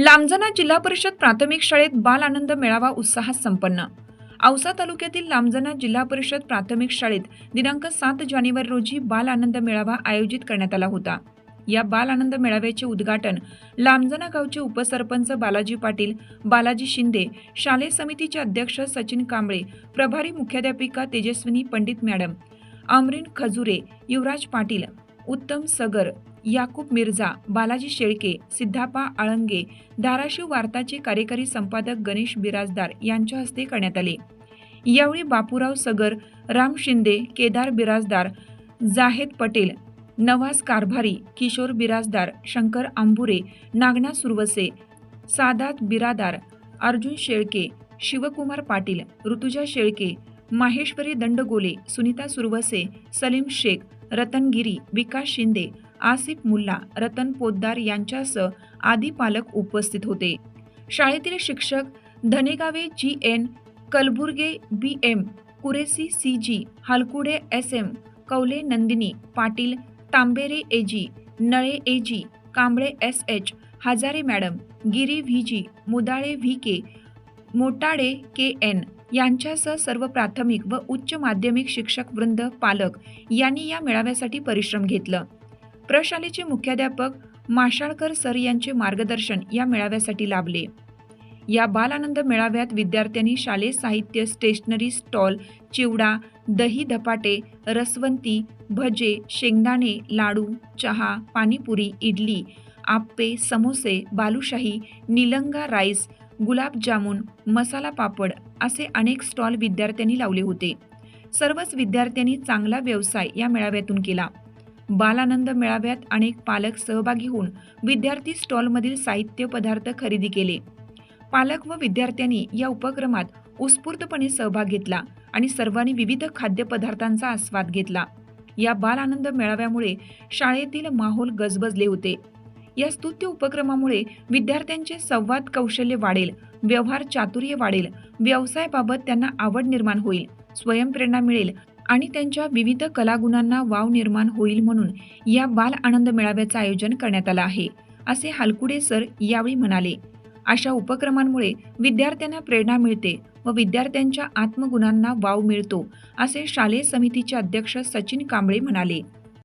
लांबजना जिल्हा परिषद प्राथमिक शाळेत बाल आनंद मेळावा उत्साहात संपन्न. औसा तालुक्यातील लांबजना जिल्हा परिषद प्राथमिक शाळेत दिनांक सात जानेवारी रोजी बाल आनंद मेळावा आयोजित करण्यात आला होता. या बाल आनंद मेळाव्याचे उद्घाटन लांबजना गावचे उपसरपंच बालाजी पाटील बालाजी शिंदे शालेय समितीचे अध्यक्ष सचिन कांबळे प्रभारी मुख्याध्यापिका तेजस्विनी पंडित मॅडम अमरीन खजुरे युवराज पाटील उत्तम सगर याकूब मिर्झा बालाजी शेळके सिद्धापा आळंगे धाराशिव वार्ताचे कार्यकारी संपादक गणेश बिराजदार यांच्या हस्ते करण्यात आले. यावेळी बापूराव सगर राम शिंदे केदार बिराजदार जाहेद पटेल नवाज कारभारी किशोर बिराजदार शंकर आंबुरे नागना सुरवसे सादात बिरादार अर्जुन शेळके शिवकुमार पाटील ऋतुजा शेळके माहेश्वरी दंडगोले सुनीता सुरवसे सलीम शेख रतनगिरी विकास शिंदे आसिफ मुल्ला रतन पोद्दार यांच्यासह आदी पालक उपस्थित होते. शाळेतील शिक्षक Dhanegave G N Kalburge B M Kureshi C G Halkude S M Kaule Nandini Patil Tambere AG Nale AG Kamble S H Hazare madam Giri V G Mudale V K Motade K N यांच्यासह सर्व प्राथमिक व उच्च माध्यमिक शिक्षक वृंद पालक यांनी या मेळाव्यासाठी परिश्रम घेतलं. प्रशालेचे मुख्याध्यापक माशाळकर सर यांचे मार्गदर्शन या मेळाव्यासाठी लाभले. या बालानंद मेळाव्यात विद्यार्थ्यांनी शालेय साहित्य स्टेशनरी स्टॉल चिवडा दही धपाटे रसवंती भजे शेंगदाणे लाडू चहा पाणीपुरी इडली आप्पे समोसे बालुशाही निलंगा राईस गुलाबजामुन मसाला पापड असे अनेक स्टॉल विद्यार्थ्यांनी लावले होते. सर्वच विद्यार्थ्यांनी चांगला व्यवसाय या मेळाव्यातून केला. बालानंद मेळाव्यात अनेक पालक सहभागी होऊन विद्यार्थी स्टॉलमधील साहित्य पदार्थ खरेदी केले. पालक व विद्यार्थ्यांनी या उपक्रमात उत्स्फूर्तपणे सहभाग घेतला आणि सर्वांनी विविध खाद्यपदार्थांचा आस्वाद घेतला. या बाल आनंद मेळाव्यामुळे शाळेतील माहोल गजबजले होते. या स्तुत्य उपक्रमामुळे विद्यार्थ्यांचे संवाद कौशल्य वाढेल व्यवहार चातुर्य वाढेल व्यवसायाबाबत त्यांना आवड निर्माण होईल स्वयंप्रेरणा मिळेल आणि त्यांच्या विविध कलागुणांना वाव निर्माण होईल म्हणून या बाल आनंद मेळाव्याचं आयोजन करण्यात आलं आहे असे हालकुडे सर यावेळी म्हणाले. अशा उपक्रमांमुळे विद्यार्थ्यांना प्रेरणा मिळते व विद्यार्थ्यांच्या आत्मगुणांना वाव मिळतो असे शालेय समितीचे अध्यक्ष सचिन कांबळे म्हणाले.